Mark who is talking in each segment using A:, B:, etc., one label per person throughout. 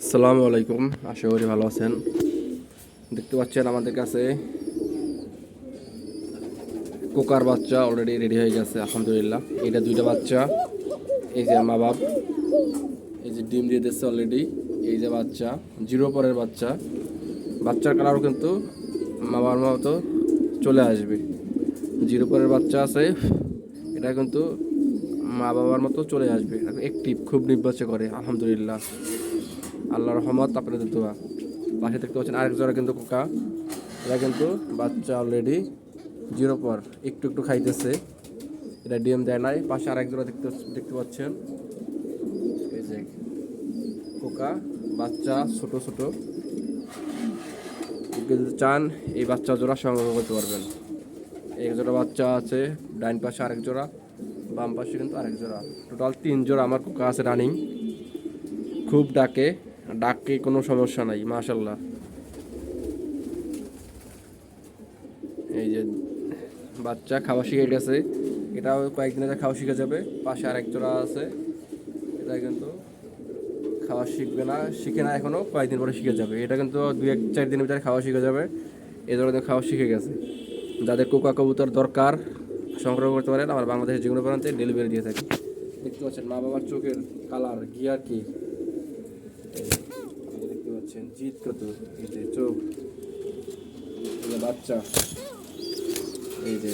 A: আসসালামু আলাইকুম, আশা করি ভালো আছেন। দেখতে পাচ্ছেন আমাদের কাছে কোকার বাচ্চা অলরেডি রেডি হয়ে গেছে, আলহামদুলিল্লাহ। এটা দুইটা বাচ্চা, এই যে মা বাপ, এই যে ডিম দিয়ে দিচ্ছে অলরেডি এই যে বাচ্চা, জিরো পরের বাচ্চা। বাচ্চার কালারও কিন্তু মা বাবার মতো চলে আসবে। জিরো পরের বাচ্চা আছে, এটা কিন্তু মা বাবার মতো চলে আসবে। একটিভ খুব নির্বাচন করে, আলহামদুলিল্লাহ। আল্লাহ রহমত আপনাদের দোয়া। পাশে দেখতে পাচ্ছেন আরেক জোড়া কিন্তু কোকা। এরা কিন্তু বাচ্চা অলরেডি জিরো পর, একটু একটু খাইতেছে। এটা ডিএম দেয় নাই। পাশে আরেক জোড়া দেখতে দেখতে পাচ্ছেন। এই যে কোকা, বাচ্চা ছোট ছোট। যদি চান এই বাচ্চা জোড়া সংগ্রহ করতে পারবেন। এক জোড়া বাচ্চা আছে, ডাইন পাশে আরেক জোড়া, বাম পাশে কিন্তু আরেক জোড়া। টোটাল তিন জোড়া আমার কোকা আছে রানিং খুব ডাকে ডাকে কোনো সমস্যা নাই মাশাল্লাহ এই যে বাচ্চা খাওয়া শিখে গেছে, এটাও কয়েকদিনে খাওয়া শিখে যাবে, পাশে আরেক জোড়া আছে, এটা কিন্তু খাওয়া শিখবে না, শিখে না এখনও কয়েকদিন পরে শিখে যাবে, এটা কিন্তু দু এক, চার দিনের ভিতরে খাওয়া শিখে যাবে, এই ধরনের খাওয়া শিখে গেছে। যাদের কোকা কবুতর দরকার, সংগ্রহ করতে পারেন, আমার বাংলাদেশের যে কোনো প্রান্তে ডেলিভারি দিয়ে থাকি। দেখতে পাচ্ছেন মা বাবার চোখের কালার গিয়ার কি। দেখতে পাচ্ছেন জিত কত এই যে চোখ বাচ্চা। এই যে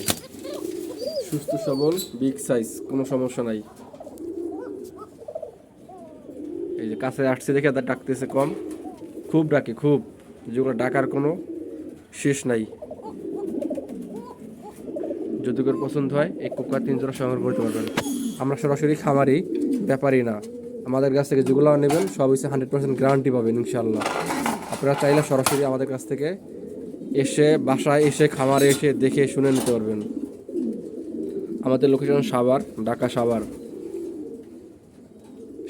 A: সুস্থ, সবল বিগ সাইজ কোনো সমস্যা নাই। এই যে কাছে আসছে দেখে তার ডাকতেছে কম। খুব ডাকে, খুব। যেগুলো ডাকার কোনো শেষ নাই। যদি পছন্দ হয়, এই কুকা তিন জোড়া সংগ্রহ করতে পারবেন। আমরা সরাসরি খামারি ব্যাপারই না। আমাদের কাছ থেকে যেগুলো নেবেন, সব হচ্ছে হান্ড্রেড পার্সেন্ট গ্যারান্টি পাবেন ইনশাল্লাহ আপনারা চাইলে সরাসরি আমাদের কাছ থেকে এসে বাসায় এসে খামারে এসে দেখে শুনে নিতে পারবেন। আমাদের লোকেশন সাভার, ঢাকা সাভার।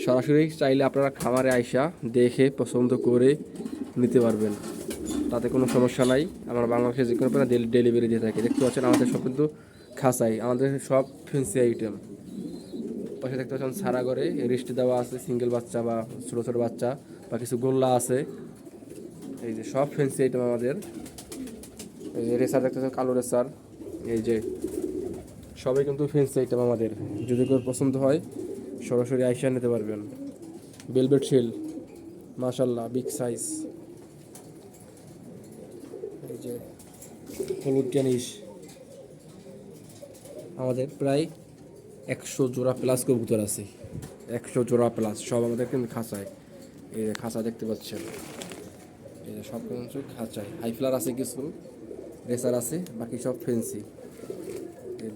A: সরাসরি চাইলে আপনারা খামারে আইসা দেখে, পছন্দ করে নিতে পারবেন। তাতে কোনো সমস্যা নাই। আমরা বাংলাদেশে যে কোনো ডেলিভারি দিয়ে থাকি। দেখতে পাচ্ছেন, আমাদের সব কিন্তু খাসাই, আমাদের সব ফেন্সি আইটেম পাশে দেখতে পাচ্ছেন সারা ঘরে রেস্টি দেওয়া আছে সিঙ্গেল বাচ্চা বা ছোটো ছোটো বাচ্চা বা কিছু গোল্লা আছে। এই যে সব ফেন্সি আইটেম আমাদের। এই যে রেসার দেখতে পাচ্ছেন, কালো রেসার। এই যে সবই কিন্তু ফেন্সি আইটেম আমাদের। যদি কেউ পছন্দ হয়, সরাসরি আইসা নিতে পারবেন। বেলবেট শিল মাশাল্লাহ বিগ সাইজ এই যে হলুদ টেনিস আমাদের প্রায় একশো জোড়া প্লাস কবুতর আছে। একশো জোড়া প্লাস সব আমাদের কিন্তু খাঁচায়। এই যে খাঁচা দেখতে পাচ্ছেন। এই যে সব কিছু খাঁচায়। হাইফ্লার আছে কিছু রেসার আছে, বাকি সব ফেন্সি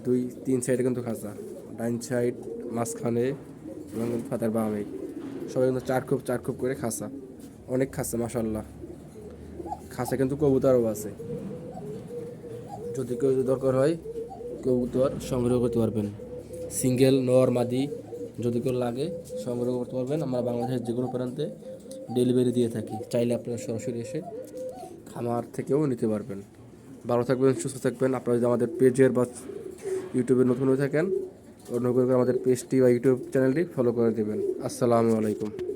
A: দুই, তিন সাইডে কিন্তু খাঁচা। ডাইন সাইড মাঝখানে এবং কিন্তু ফাতার বামে সবাই কিন্তু চার খুব চার খুব করে খাঁচা। অনেক খাঁচা মাসাল্লাহ খাঁচা কিন্তু কবুতরও আছে। যদি কেউ দরকার হয়, কবুতর সংগ্রহ করতে পারবেন। সিঙ্গেল, নর, মাদি যদি কেউ লাগে সংগ্রহ করতে পারবেন। আমরা বাংলাদেশের যে কোনো প্রান্তে ডেলিভারি দিয়ে থাকি। চাইলে আপনারা সরাসরি এসে খামার থেকেও নিতে পারবেন। ভালো থাকবেন, সুস্থ থাকবেন। আপনারা যদি আমাদের পেজের বা ইউটিউবে নতুন হয়ে থাকেন, অনুগ্রহ করে আমাদের পেজটি বা ইউটিউব চ্যানেলটি ফলো করে দেবেন। আসসালামু আলাইকুম।